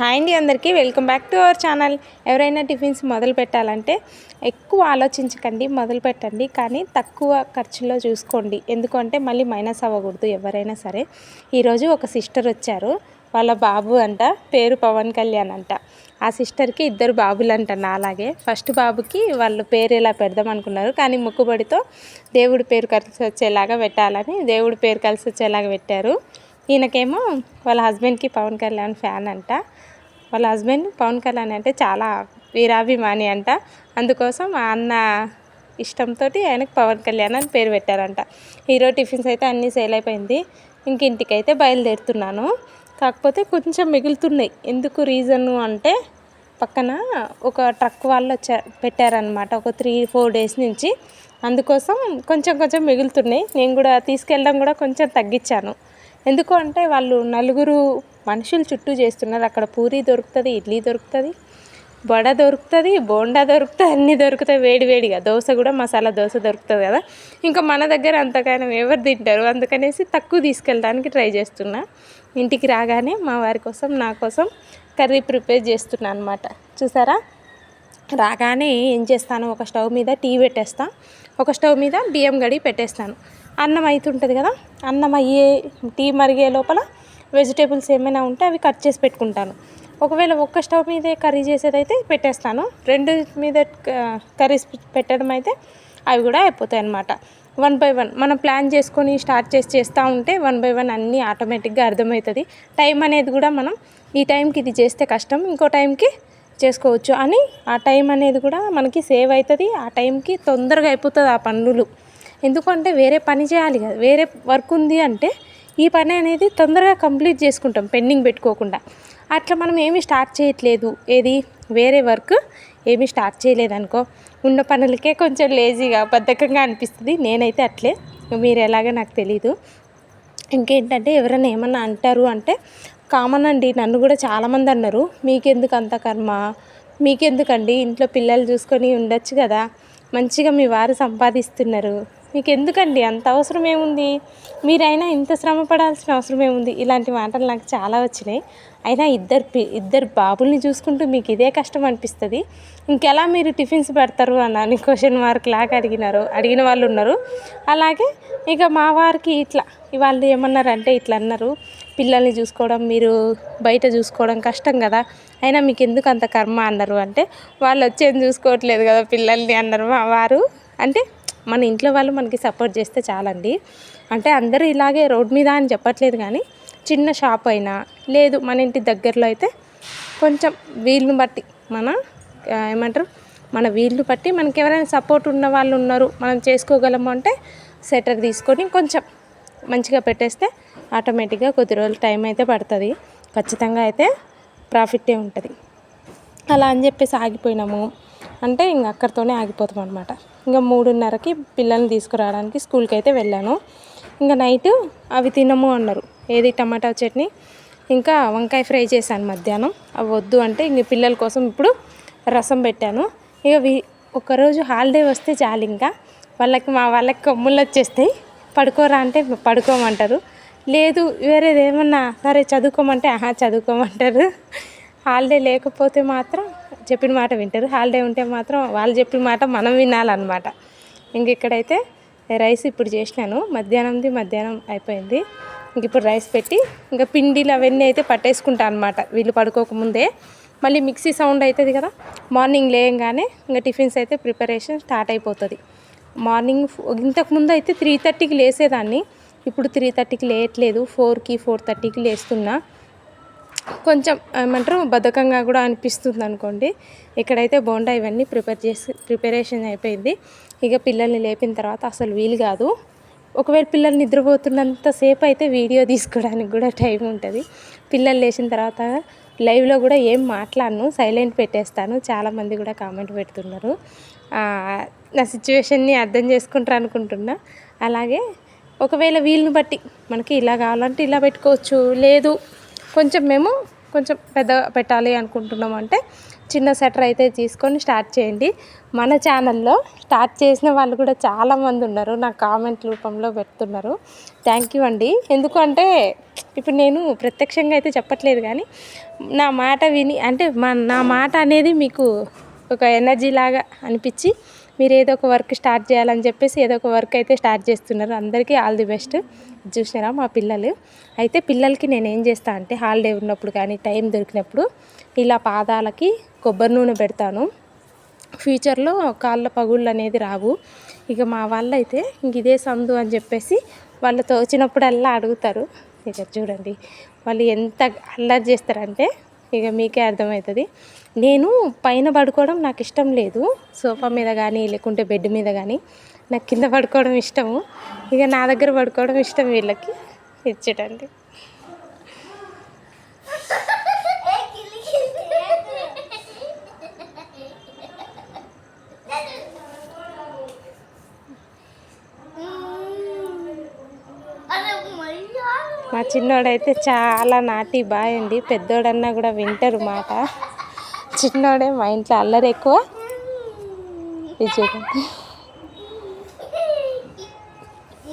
Hi అండి అందరికీ. Welcome back to our channel. ఎవరైనా టిఫిన్స్ మొదలు పెట్టాలంటే ఎక్కువ ఆలోచించకండి మొదలు పెట్టండి కానీ తక్కువ ఖర్చులో చూసుకోండి. ఎందుకంటే మళ్ళీ మైనస్ అవ్వకూడదు ఎవరైనా సరే. ఈరోజు ఒక సిస్టర్ వచ్చారు. వాళ్ళ బాబు అంట పేరు పవన్ కళ్యాణ్ అంట. ఆ సిస్టర్కి ఇద్దరు బాబులు అంట నాలాగే. ఫస్ట్ బాబుకి వాళ్ళు పేరు ఎలా పెడదాం అనుకున్నారు కానీ మొక్కుబడితో దేవుడి పేరు కలిసి వచ్చేలాగా పెట్టాలని దేవుడి పేరు కలిసి వచ్చేలాగా పెట్టారు. ఈయనకేమో వాళ్ళ హస్బెండ్కి పవన్ కళ్యాణ్ ఫ్యాన్ అంట. వాళ్ళ హస్బెండ్ పవన్ కళ్యాణ్ అంటే చాలా వీరాభిమాని అంట. అందుకోసం ఆ అన్న ఇష్టంతో ఆయనకు పవన్ కళ్యాణ్ అని పేరు పెట్టారంట. హీరో టిఫిన్స్ అయితే అన్నీ సేల్ అయిపోయింది. ఇంక ఇంటికైతే బయలుదేరుతున్నాను. కాకపోతే కొంచెం మిగులుతున్నాయి. ఎందుకు రీజను అంటే పక్కన ఒక ట్రక్ వాళ్ళు వచ్చా పెట్టారనమాట ఒక త్రీ ఫోర్ డేస్ నుంచి. అందుకోసం కొంచెం కొంచెం మిగులుతున్నాయి. నేను కూడా తీసుకెళ్ళడం కూడా కొంచెం తగ్గించాను. ఎందుకు అంటే వాళ్ళు నలుగురు మనుషులు చుట్టూ చేస్తున్నారు. అక్కడ పూరి దొరుకుతుంది ఇడ్లీ దొరుకుతుంది వడ దొరుకుతుంది బోండా దొరుకుతుంది అన్నీ దొరుకుతాయి వేడివేడిగా దోశ కూడా మసాలా దోశ దొరుకుతుంది కదా. ఇంకా మన దగ్గర అంతకైనా ఎవరు తింటారు? అందుకనేసి తక్కువ తీసుకెళ్ళడానికి ట్రై చేస్తున్నా. ఇంటికి రాగానే మా వారి కోసం నా కోసం కర్రీ ప్రిపేర్ చేస్తున్నా అనమాట చూసారా? రాగానే ఏం చేస్తాను? ఒక స్టవ్ మీద టీ పెట్టేస్తాను ఒక స్టవ్ మీద బియ్యం గడి పెట్టేస్తాను. అన్నం అవుతుంటుంది కదా? అన్నం అయ్యే టీ మరిగే లోపల వెజిటేబుల్స్ ఏమైనా ఉంటే అవి కట్ చేసి పెట్టుకుంటాను. ఒకవేళ ఒక్క స్టవ్ మీదే కర్రీ చేసేదైతే పెట్టేస్తాను. రెండు మీద కర్రీస్ పెట్టడం అయితే అవి కూడా అయిపోతాయి అన్నమాట. వన్ బై వన్ మనం ప్లాన్ చేసుకొని స్టార్ట్ చేసి చేస్తూ ఉంటే వన్ బై వన్ అన్నీ ఆటోమేటిక్గా అర్థమవుతుంది. టైం అనేది కూడా మనం ఈ టైంకి ఇది చేస్తే కష్టం ఇంకో టైంకి చేసుకోవచ్చు అని ఆ టైం అనేది కూడా మనకి సేవ్ అవుతుంది. ఆ టైంకి తొందరగా అయిపోతుంది ఆ పనులు. ఎందుకంటే వేరే పని చేయాలి కదా. వేరే వర్క్ ఉంది అంటే ఈ పని అనేది తొందరగా కంప్లీట్ చేసుకుంటాం పెండింగ్ పెట్టుకోకుండా. అట్లా మనం ఏమీ స్టార్ట్ చేయట్లేదు. ఏది? వేరే వర్క్ ఏమీ స్టార్ట్ చేయలేదనుకో. ఉన్న పనులకే కొంచెం లేజీగా బద్ధకంగా అనిపిస్తుంది. నేనైతే అట్లే. మీరు ఎలాగో నాకు తెలీదు. ఇంకేంటంటే ఎవరైనా ఏమన్నా అంటారు అంటే కామన్ అండి నన్ను కూడా చాలామంది అన్నారు. మీకెందుకు అంత కర్మ? మీకెందుకండి? ఇంట్లో పిల్లలు చూసుకొని ఉండొచ్చు కదా. మంచిగా మీ వారు సంపాదిస్తున్నారు. మీకు ఎందుకండి అంత అవసరం ఏముంది? మీరైనా ఇంత శ్రమ పడాల్సిన అవసరం ఏముంది? ఇలాంటి మాటలు నాకు చాలా వచ్చినాయి. అయినా ఇద్దరు పి ఇద్దరు బాబుల్ని చూసుకుంటూ మీకు ఇదే కష్టం అనిపిస్తుంది. ఇంకెలా మీరు టిఫిన్స్ పెడతారు అని క్వశ్చన్ మార్క్ లాగా అడిగినారు. అడిగిన వాళ్ళు ఉన్నారు. అలాగే ఇక మా వారికి ఇట్లా వాళ్ళు ఏమన్నారంటే ఇట్లా అన్నారు. పిల్లల్ని చూసుకోవడం మీరు బయట చూసుకోవడం కష్టం కదా. అయినా మీకు ఎందుకు అంత కర్మ అన్నారు? అంటే వాళ్ళు వచ్చేది చూసుకోవట్లేదు కదా పిల్లల్ని అన్నారు మా వారు. అంటే మన ఇంట్లో వాళ్ళు మనకి సపోర్ట్ చేస్తే చాలండి. అంటే అందరూ ఇలాగే రోడ్ మీద అని చెప్పట్లేదు కానీ చిన్న షాప్ అయినా లేదు మన ఇంటి దగ్గరలో అయితే కొంచెం వీళ్ళని బట్టి మన ఏమంటారు? మన వీళ్ళు బట్టి మనకి ఎవరైనా సపోర్ట్ ఉన్న వాళ్ళు ఉన్నారు మనం చేసుకోగలము అంటే సెటర్ తీసుకొని కొంచెం మంచిగా పెట్టేస్తే ఆటోమేటిక్గా కొద్ది రోజులు టైం అయితే పడుతుంది. ఖచ్చితంగా అయితే ప్రాఫిట్టే ఉంటుంది. అలా అని చెప్పేసి ఆగిపోయినాము. అంటే ఇంక అక్కడితోనే ఆగిపోతాం అనమాట ఇంకా మూడున్నరకి పిల్లల్ని తీసుకురావడానికి స్కూల్కి అయితే వెళ్ళాను. ఇంకా నైట్ అవి తినము అన్నారు. ఏది? టమాటా చట్నీ. ఇంకా వంకాయ ఫ్రై చేశాను మధ్యాహ్నం. అవి వద్దు అంటే ఇంక పిల్లల కోసం ఇప్పుడు రసం పెట్టాను. ఇక వి ఒకరోజు హాలిడే వస్తే చాలు ఇంకా. వాళ్ళకి మా వాళ్ళకి కొమ్ములు వచ్చేస్తాయి. పడుకోరా అంటే పడుకోమంటారు. లేదు వేరేది ఏమన్నా? సరే చదువుకోమంటే ఆహా చదువుకోమంటారు. హాలిడే లేకపోతే మాత్రం చెప్పిన మాట వింటారు. హాలిడే ఉంటే మాత్రం వాళ్ళు చెప్పిన మాట మనం వినాలన్నమాట. ఇంక ఇక్కడైతే రైస్ ఇప్పుడు చేసినాను. మధ్యాహ్నంది మధ్యాహ్నం అయిపోయింది. ఇంక ఇప్పుడు రైస్ పెట్టి ఇంకా పిండిలు అవన్నీ అయితే పట్టేసుకుంటాను అనమాట వీళ్ళు పడుకోకముందే మళ్ళీ మిక్సీ సౌండ్ అవుతుంది కదా మార్నింగ్ లేయంగానే ఇంకా టిఫిన్స్ అయితే ప్రిపరేషన్ స్టార్ట్ అయిపోతుంది. మార్నింగ్ ఇంతకుముందు అయితే త్రీ థర్టీకి లేసేదాన్ని. ఇప్పుడు త్రీ థర్టీకి లేయట్లేదు. ఫోర్కి ఫోర్ థర్టీకి లేస్తున్నా. కొంచెం ఏమంటారు బద్ధకంగా కూడా అనిపిస్తుంది అనుకోండి. ఇక్కడైతే బోండా ఇవన్నీ ప్రిపేర్ చేసి ప్రిపరేషన్ అయిపోయింది. ఇక పిల్లల్ని లేపిన తర్వాత అసలు వీలు కాదు. ఒకవేళ పిల్లలు నిద్రపోతున్నంత సేపు అయితే వీడియో తీసుకోవడానికి కూడా టైం ఉంటుంది. పిల్లలు లేచిన తర్వాత లైవ్లో కూడా ఏం మాట్లాడను సైలెంట్ పెట్టేస్తాను. చాలామంది కూడా కామెంట్ పెడుతున్నారు. నా సిచ్యువేషన్ని అర్థం చేసుకుంటారు అనుకుంటున్నా. అలాగే ఒకవేళ వీలుని బట్టి మనకి ఇలా కావాలంటే ఇలా పెట్టుకోవచ్చు లేదు కొంచెం మేము కొంచెం పెద్ద పెట్టాలి అనుకుంటున్నాం అంటే చిన్న సెటర్ అయితే తీసుకొని స్టార్ట్ చేయండి. మన ఛానల్లో స్టార్ట్ చేసిన వాళ్ళు కూడా చాలామంది ఉన్నారు. నా కామెంట్ రూపంలో పెడుతున్నారు. థ్యాంక్ యూ అండి. ఎందుకంటే ఇప్పుడు నేను ప్రత్యక్షంగా అయితే చెప్పట్లేదు కానీ నా మాట విని అంటే మా నా మాట అనేది మీకు ఒక ఎనర్జీ లాగా అనిపించి మీరు ఏదో ఒక వర్క్ స్టార్ట్ చేయాలని చెప్పేసి ఏదో ఒక వర్క్ అయితే స్టార్ట్ చేస్తున్నారు. అందరికీ ఆల్ ది బెస్ట్ చూసినారా మా పిల్లలు? అయితే పిల్లలకి నేను ఏం చేస్తా అంటే హాలిడే ఉన్నప్పుడు కానీ టైం దొరికినప్పుడు ఇలా పాదాలకి కొబ్బరి నూనె పెడతాను. ఫ్యూచర్లో కాళ్ళ పగుళ్ళు అనేది రావు. ఇక మా వాళ్ళు అయితే ఇంక ఇదే సందు అని చెప్పేసి వాళ్ళు తోచినప్పుడల్లా అడుగుతారు. ఇక చూడండి వాళ్ళు ఎంత అల్లరి చేస్తారంటే ఇక మీకే అర్థమవుతుంది. నేను పైన పడుకోవడం నాకు ఇష్టం లేదు. సోఫా మీద కానీ లేకుంటే బెడ్ మీద కానీ నాకు కింద పడుకోవడం ఇష్టము. ఇక నా దగ్గర పడుకోవడం ఇష్టం వీళ్ళకి. ఇచ్చేటండి. మా చిన్నోడైతే చాలా నాటి బాయ్ అండి. పెద్దోడన్నా కూడా వింటారు మాట. చిన్నోడే మా ఇంట్లో అల్లరి ఎక్కువ.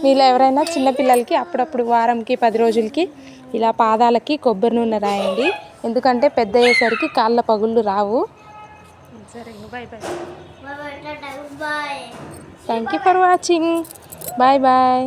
మీలో ఎవరైనా చిన్నపిల్లలకి అప్పుడప్పుడు వారంకి పది రోజులకి ఇలా పాదాలకి కొబ్బరి నూనె రాయండి. ఎందుకంటే పెద్ద అయ్యేసరికి కాళ్ళ పగుళ్ళు రావు. Thank you for watching bye bye